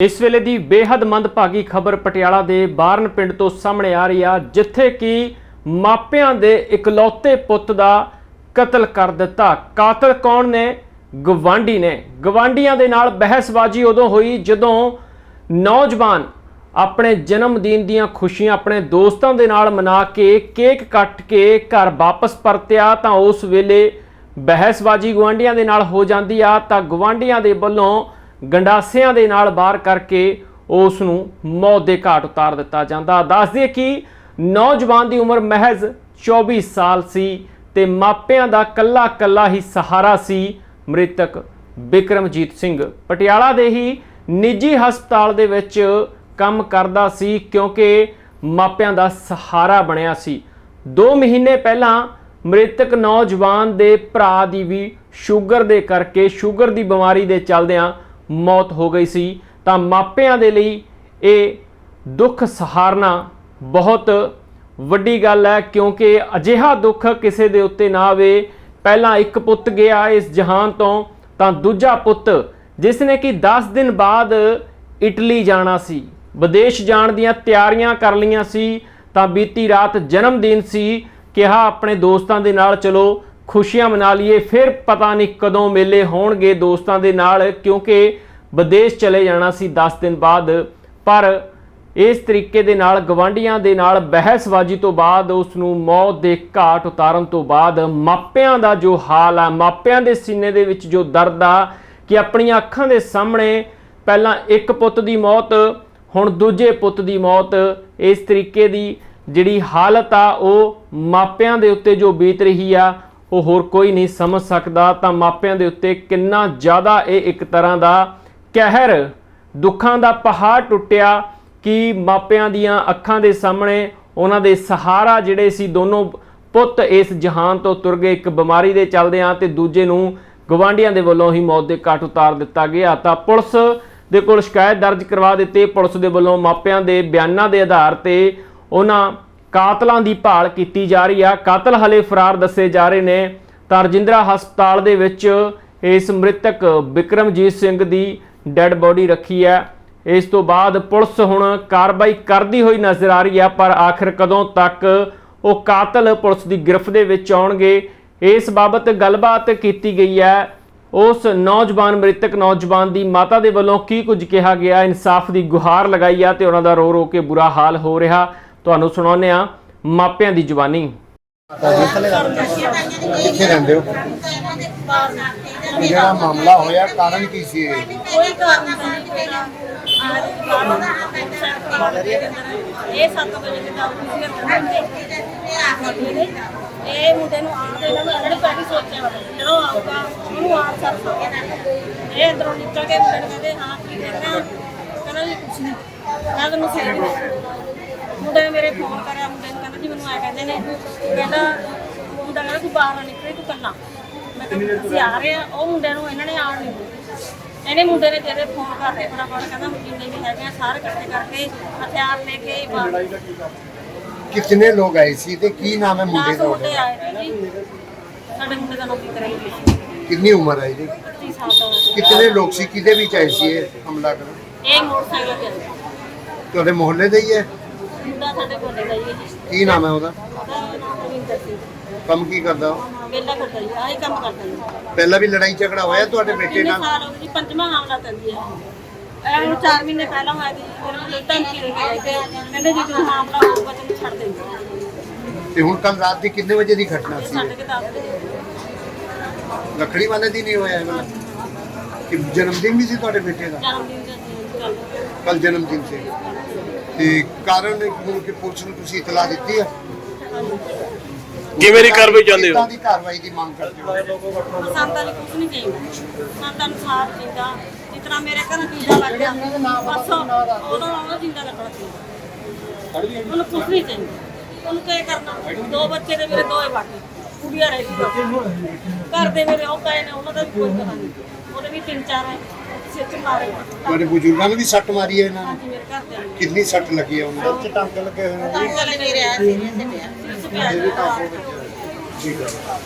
ਇਸ ਵੇਲੇ ਦੀ ਬੇਹੱਦ ਮੰਦਭਾਗੀ ਖਬਰ ਪਟਿਆਲਾ ਦੇ ਬਾਰਨ ਪਿੰਡ ਤੋਂ ਸਾਹਮਣੇ ਆ ਰਹੀ ਆ, ਜਿੱਥੇ ਕਿ ਮਾਪਿਆਂ ਦੇ ਇਕਲੌਤੇ ਪੁੱਤ ਦਾ ਕਤਲ ਕਰ ਦਿੱਤਾ। ਕਾਤਲ ਕੌਣ ਨੇ? ਗਵਾਂਢੀ ਨੇ। ਗਵਾਂਢੀਆਂ ਦੇ ਨਾਲ ਬਹਿਸਬਾਜ਼ੀ ਉਦੋਂ ਹੋਈ ਜਦੋਂ ਨੌਜਵਾਨ ਆਪਣੇ ਜਨਮ ਦਿਨ ਦੀਆਂ ਖੁਸ਼ੀਆਂ ਆਪਣੇ ਦੋਸਤਾਂ ਦੇ ਨਾਲ ਮਨਾ ਕੇ ਕੇਕ ਕੱਟ ਕੇ ਘਰ ਵਾਪਸ ਪਰਤਿਆ ਤਾਂ ਉਸ ਵੇਲੇ ਬਹਿਸਬਾਜ਼ੀ ਗਵਾਂਢੀਆਂ ਦੇ ਨਾਲ ਹੋ ਜਾਂਦੀ ਆ ਤਾਂ ਗਵਾਂਢੀਆਂ ਦੇ ਵੱਲੋਂ ਗੰਡਾਸਿਆਂ ਦੇ ਨਾਲ ਬਾਹਰ ਕਰਕੇ ਉਸ ਨੂੰ ਮੌਤ ਦੇ ਘਾਟ ਉਤਾਰ ਦਿੱਤਾ ਜਾਂਦਾ। ਦੱਸ ਦਈਏ ਕਿ ਨੌਜਵਾਨ ਦੀ ਉਮਰ ਮਹਿਜ਼ 24 ਸਾਲ ਸੀ ਤੇ ਮਾਪਿਆਂ ਦਾ ਕੱਲਾ ਕੱਲਾ ਹੀ ਸਹਾਰਾ ਸੀ ਮ੍ਰਿਤਕ ਬਿਕਰਮਜੀਤ ਸਿੰਘ। ਪਟਿਆਲਾ ਦੇ ਹੀ ਨਿੱਜੀ ਹਸਪਤਾਲ ਦੇ ਵਿੱਚ ਕੰਮ ਕਰਦਾ ਸੀ ਕਿਉਂਕਿ ਮਾਪਿਆਂ ਦਾ ਸਹਾਰਾ ਬਣਿਆ ਸੀ। 2 ਮਹੀਨੇ ਪਹਿਲਾਂ ਮ੍ਰਿਤਕ ਨੌਜਵਾਨ ਦੇ ਭਰਾ ਦੀ ਵੀ ਸ਼ੂਗਰ ਦੇ ਕਰਕੇ ਸ਼ੂਗਰ ਦੀ ਬਿਮਾਰੀ ਦੇ ਚੱਲਦਿਆਂ ਮੌਤ ਹੋ ਗਈ ਸੀ, ਤਾਂ ਮਾਪਿਆਂ ਦੇ ਲਈ ਇਹ ਦੁੱਖ ਸਹਾਰਨਾ ਬਹੁਤ ਵੱਡੀ ਗੱਲ ਹੈ, ਕਿਉਂਕਿ ਅਜਿਹਾ ਦੁੱਖ ਕਿਸੇ ਦੇ ਉੱਤੇ ਨਾ ਆਵੇ। ਪਹਿਲਾਂ ਇੱਕ ਪੁੱਤ ਗਿਆ ਇਸ ਜਹਾਨ ਤੋਂ, ਤਾਂ ਦੂਜਾ ਪੁੱਤ ਜਿਸ ਨੇ ਕਿ 10 ਦਿਨ ਬਾਅਦ ਇਟਲੀ ਜਾਣਾ ਸੀ, ਵਿਦੇਸ਼ ਜਾਣ ਦੀਆਂ ਤਿਆਰੀਆਂ ਕਰ ਲਈਆਂ ਸੀ, ਤਾਂ ਬੀਤੀ ਰਾਤ ਜਨਮ ਦਿਨ ਸੀ, ਕਿਹਾ ਆਪਣੇ ਦੋਸਤਾਂ ਦੇ ਨਾਲ, ਚਲੋ ਖੁਸ਼ੀਆਂ ਮਨਾ ਲਈਏ ਫਿਰ ਪਤਾ ਨਹੀਂ ਕਦੋਂ ਮੇਲੇ ਹੋਣਗੇ ਦੋਸਤਾਂ ਦੇ ਨਾਲ, ਕਿਉਂਕਿ ਵਿਦੇਸ਼ ਚਲੇ ਜਾਣਾ ਸੀ 10 ਦਿਨ ਬਾਅਦ, ਪਰ ਇਸ ਤਰੀਕੇ ਦੇ ਨਾਲ, ਗਵਾਂਢੀਆਂ ਦੇ ਨਾਲ ਬਹਿਸਬਾਜ਼ੀ ਤੋਂ ਬਾਅਦ ਉਸ ਨੂੰ ਮੌਤ ਦੇ ਘਾਟ ਉਤਾਰਨ ਤੋਂ ਬਾਅਦ, ਮਾਪਿਆਂ ਦਾ ਜੋ ਹਾਲ ਆ, ਮਾਪਿਆਂ ਦੇ ਸੀਨੇ ਦੇ ਵਿੱਚ ਜੋ ਦਰਦ ਆ, ਕਿ ਆਪਣੀਆਂ ਅੱਖਾਂ ਦੇ ਸਾਹਮਣੇ ਪਹਿਲਾਂ ਇੱਕ ਪੁੱਤ ਦੀ ਮੌਤ, ਹੁਣ ਦੂਜੇ ਪੁੱਤ ਦੀ ਮੌਤ, ਇਸ ਤਰੀਕੇ ਦੀ ਜਿਹੜੀ ਹਾਲਤ ਆ, ਉਹ ਮਾਪਿਆਂ ਦੇ ਉੱਤੇ ਜੋ ਬੀਤ ਰਹੀ ਆ ਉਹ ਹੋਰ ਕੋਈ ਨਹੀਂ ਸਮਝ ਸਕਦਾ, ਤਾਂ ਮਾਪਿਆਂ ਦੇ ਉੱਤੇ ਕਿੰਨਾ ਜ਼ਿਆਦਾ ਇਹ ਇੱਕ ਤਰ੍ਹਾਂ ਦਾ ਕਹਿਰ, ਦੁੱਖਾਂ ਦਾ ਪਹਾੜ ਟੁੱਟਿਆ ਕਿ ਮਾਪਿਆਂ ਦੀਆਂ ਅੱਖਾਂ ਦੇ ਸਾਹਮਣੇ ਉਹਨਾਂ ਦੇ ਸਹਾਰਾ ਜਿਹੜੇ ਸੀ ਦੋਨੋਂ ਪੁੱਤ ਇਸ ਜਹਾਨ ਤੋਂ ਤੁਰ ਗਏ, ਇੱਕ ਬਿਮਾਰੀ ਦੇ ਚੱਲਦਿਆਂ ਤੇ ਦੂਜੇ ਨੂੰ ਗਵਾਂਢੀਆਂ ਦੇ ਵੱਲੋਂ ਹੀ ਮੌਤ ਦੇ ਘਾਟ ਉਤਾਰ ਦਿੱਤਾ ਗਿਆ। ਤਾਂ ਪੁਲਿਸ ਦੇ ਕੋਲ ਸ਼ਿਕਾਇਤ ਦਰਜ ਕਰਵਾ ਦਿੱਤੀ। ਪੁਲਿਸ ਦੇ ਵੱਲੋਂ ਮਾਪਿਆਂ ਦੇ ਬਿਆਨਾਂ ਦੇ ਆਧਾਰ ਤੇ ਉਹਨਾਂ ਕਾਤਲਾਂ ਦੀ ਭਾਲ ਕੀਤੀ ਜਾ ਰਹੀ ਆ। ਕਾਤਲ ਹਲੇ ਫਰਾਰ ਦੱਸੇ ਜਾ ਰਹੇ ਨੇ। ਤਾਂ ਰਜਿੰਦਰਾ ਹਸਪਤਾਲ ਦੇ ਵਿੱਚ ਇਸ ਮ੍ਰਿਤਕ ਵਿਕਰਮਜੀਤ ਸਿੰਘ ਦੀ ਡੈੱਡ ਬੋਡੀ ਰੱਖੀ ਹੈ ਇਸ ਤੋਂ ਬਾਅਦ ਪੁਲਿਸ ਹੁਣ ਕਾਰਵਾਈ ਕਰਦੀ ਹੋਈ ਨਜ਼ਰ ਆ ਰਹੀ ਹੈ ਪਰ ਆਖਿਰ ਕਦੋਂ ਤੱਕ ਉਹ ਕਾਤਲ ਪੁਲਿਸ ਦੀ ਗ੍ਰਿਫਤ ਦੇ ਵਿੱਚ ਆਉਣਗੇ, ਇਸ ਬਾਬਤ ਗੱਲਬਾਤ ਕੀਤੀ ਗਈ ਹੈ ਉਸ ਨੌਜਵਾਨ, ਮ੍ਰਿਤਕ ਨੌਜਵਾਨ ਦੀ ਮਾਤਾ ਦੇ ਵੱਲੋਂ ਕੀ ਕੁਝ ਕਿਹਾ ਗਿਆ? ਇਨਸਾਫ ਦੀ ਗੁਹਾਰ ਲਗਾਈ ਆ ਤੇ ਉਹਨਾਂ ਦਾ ਰੋ ਰੋ ਕੇ ਬੁਰਾ ਹਾਲ ਹੋ ਰਿਹਾ। ਤੁਹਾਨੂੰ ਸੁਣਾਉਂਦੇ ਆ ਮਾਪਿਆਂ ਦੀ ਜ਼ੁਬਾਨੀ ਕਿੱਥੇ ਰਹਿੰਦੇ ਹੋ? ਜਿਹੜਾ ਮਾਮਲਾ ਹੋਇਆ ਕਾਰਨ ਕੀ ਸੀ ਇਹ? ਕੋਈ ਕਾਰਨ ਨਹੀਂ ਮੇਰਾ ਇਹ 7 ਵਜੇ ਦੇ ਨਾਲ ਤੁਸੀਂ ਕਰਨਗੇ ਨੇ ਇਹ ਮੁੰਡੇ ਨੂੰ ਆਉਣ ਦੇ ਇਹਨਾਂ ਨੂੰ ਇਹਨਾਂ ਨੇ। ਪਹਿਲੀ ਸੋਚਿਆ ਵਾ ਜਦੋਂ ਆਊਗਾ ਉਹਨੂੰ ਆਉਣ ਸਰ ਇਹ ਅੰਦਰੋਂ ਨਿਕਲ ਕੇ ਮੁੰਡੇ ਨੂੰ ਕਹਿੰਦੇ ਹਾਂ ਕੀ ਕਰਨਾ? ਕਹਿੰਦਾ ਜੀ ਕੁਛ ਨਹੀਂ। ਮੈਂ ਤੈਨੂੰ ਸੀ ਮੁੰਡੇ ਨੇ ਮੇਰੇ ਫੋਨ ਕਰਿਆ ਮੁੰਡੇ ਨੂੰ ਕਹਿੰਦਾ ਜੀ ਮੈਨੂੰ ਆ ਕਹਿੰਦੇ ਨੇ ਕਹਿੰਦਾ ਮੁੰਡਾ ਕਹਿੰਦਾ ਤੂੰ ਬਾਹਰ ਨਾ ਨਿਕਲੀ ਤੂੰ ਕੱਲਾ ਮੈਂ ਕਿਹਾ ਤੁਸੀਂ ਆ ਰਹੇ ਆ ਉਹ ਮੁੰਡੇ ਨੂੰ ਇਹਨਾਂ ਨੇ ਆਉਣ ਨਹੀਂ ਦਿੱਤਾ। ਇਹਨੇ ਮੁੰਡੇ ਨੇ ਜਿਹੜੇ ਫੋਨ ਕਰਕੇ ਫਟਾਫਟ ਕਹਿੰਦਾ ਜਿੰਨੇ ਵੀ ਹੈਗੇ ਆ ਸਾਰੇ ਇਕੱਠੇ ਕਰਕੇ ਹਥਿਆਰ ਲੈ ਕੇ ਬਾਹਰ। ਕਿਤਨੇ ਲੋਕ ਆਏ ਸੀ ਤੇ ਕੀ ਨਾਮ ਹੈ ਮੁੰਡੇ ਦਾ ਮੁੰਡੇ ਆਏ ਨੇ ਜੀ। ਸਾਡੇ ਮੁੰਡੇ ਦਾ ਨਾਮ ਵਿਕਰਮ ਜੀ ਕਿੰਨੀ ਉਮਰ ਹੈ ਇਹਦੀ 25 ਸਾਲ ਦਾ। ਕਿਤਨੇ ਲੋਕ ਸੀ ਕਿਹਦੇ ਵਿੱਚ ਆਏ ਸੀ ਇਹ ਹਮਲਾ ਕਰਨ? ਇਹ ਮੋਟਰਸਾਈਕਲ ਤੇ। ਤੁਹਾਡੇ ਮੁਹੱਲੇ ਦੇ ਹੀ ਹੈ? ਮੁੰਡਾ ਸਾਡੇ ਕੋਲੇ ਦਾ ਹੀ ਹੈ ਜੀ। ਕੀ ਨਾਮ ਹੈ ਉਹਦਾ? ਉਹਦਾ ਨਾਮ ਰਵਿੰਦਰ ਸਿੰਘ। ਕੰਮ ਕੀ ਕਰਦਾ ਉਹ? ਵੇਲਾ ਕਰਦਾ ਜੀ ਆਹੀ ਕੰਮ ਕਰਦਾ ਜੀ। ਪਹਿਲਾਂ ਵੀ ਲੜਾਈ ਝਗੜਾ ਹੋਇਆ ਤੁਹਾਡੇ ਬੇਟੇ ਕਿੰਨੇ ਨਾਲ? ਸਾਲ ਹੋ ਗਏ ਜੀ ਪੰਜਵਾਂ ਹਮਲਾ ਕਰਦੀ ਹੈ ਇਹ ਹੁਣ 4 ਮਹੀਨੇ ਪਹਿਲਾਂ ਹੋਇਆ ਜੀ ਮੈਨੂੰ ਧਮਕੀ ਦੇ ਕੇ ਆਏ ਤੇ ਕਹਿੰਦੇ ਜੀ ਜਦੋਂ ਮਾਮਲਾ ਹੋਊਗਾ ਤੈਨੂੰ ਛੱਡ ਦੇਂਗੇ ਤੇ ਹੁਣ ਕੱਲ ਰਾਤ ਦੀ ਕਿੰਨੇ ਵਜੇ ਦੀ ਘਟਨਾ ਸੀ? ਕੇ ਦੱਸ ਲੱਕੜੀ ਵਾਲੇ ਦੀ ਨਹੀਂ ਹੋਇਆ ਕਿ ਜਨਮ ਦਿਨ ਵੀ ਸੀ ਤੁਹਾਡੇ ਬੇਟੇ ਦਾ? ਜਨਮ ਦਿਨ ਦਾ ਜੀ ਚੱਲ ਕੱਲ ਜਨਮ ਦਿਨ ਸੀ। ਤੇ ਕਾਰਨ ਹੁਣ ਕਿ ਪੁਲਿਸ ਨੂੰ ਤੁਸੀਂ ਇਤਲਾਹ ਦਿੱਤੀ ਹੈ? ਕਿਵੇਂ ਦੀ ਕਾਰਵਾਈ ਚਾਹੁੰਦੇ ਹੋ? ਕਿੱਦਾਂ ਦੀ ਕਾਰਵਾਈ ਦੀ ਮੰਗ ਕਰਦੇ ਹੋ? ਪਸੰਦ ਵਾਲੀ ਕੁਝ ਨਹੀਂ ਚਾਹੀਦਾ। ਪਸੰਦ ਅਨੁਸਾਰ ਚਾਹੀਦਾ। ਜਿਸ ਤਰ੍ਹਾਂ ਮੇਰੇ ਘਰ ਜੀਜਾ ਲੱਗ ਗਿਆ ਬਸ ਉਦੋਂ ਉਹਦਾ ਜਿੰਦਾ ਲੱਗਣਾ ਚਾਹੀਦਾ। ਉਹਨੂੰ ਕੁਝ ਨਹੀਂ ਚਾਹੀਦਾ। ਉਹਨੂੰ ਕੀ ਕਰਨਾ? ਦੋ ਬੱਚੇ ਦੇ ਮੇਰੇ ਦੋਏ ਬਾਕੀ ਕੁੜੀਆਂ ਰਹਿ ਗਈ ਘਰ ਦੇ ਮੇਰੇ ਉਹ ਨੇ ਉਹਨਾਂ ਦਾ ਵੀ ਕੋਈ ਪਤਾ ਨਹੀਂ। ਉਹਦੇ ਵੀ ਤਿੰਨ ਚਾਰ ਸਿਰ ਚ ਮਾਰੇ ਤੁਹਾਡੇ ਬਜ਼ੁਰਗਾਂ ਨੂੰ ਵੀ ਸੱਟ ਮਾਰੀ ਹੈ ਇਹਨਾਂ ਨੇ? ਹਾਂਜੀ ਮੇਰੇ ਘਰ ਦੇ ਨੇ। ਕਿੰਨੀ ਸੱਟ ਲੱਗੀ ਹੈ ਉਹਨਾਂ ਨੂੰ? ਟੰਗ ਲੱਗੇ ਹੋਏ ਨੇ। ਮੇਰੇ ਆਏ ਸੀ ਨੇ ਤੇ ਪਿਆ ਠੀਕ ਹੈ।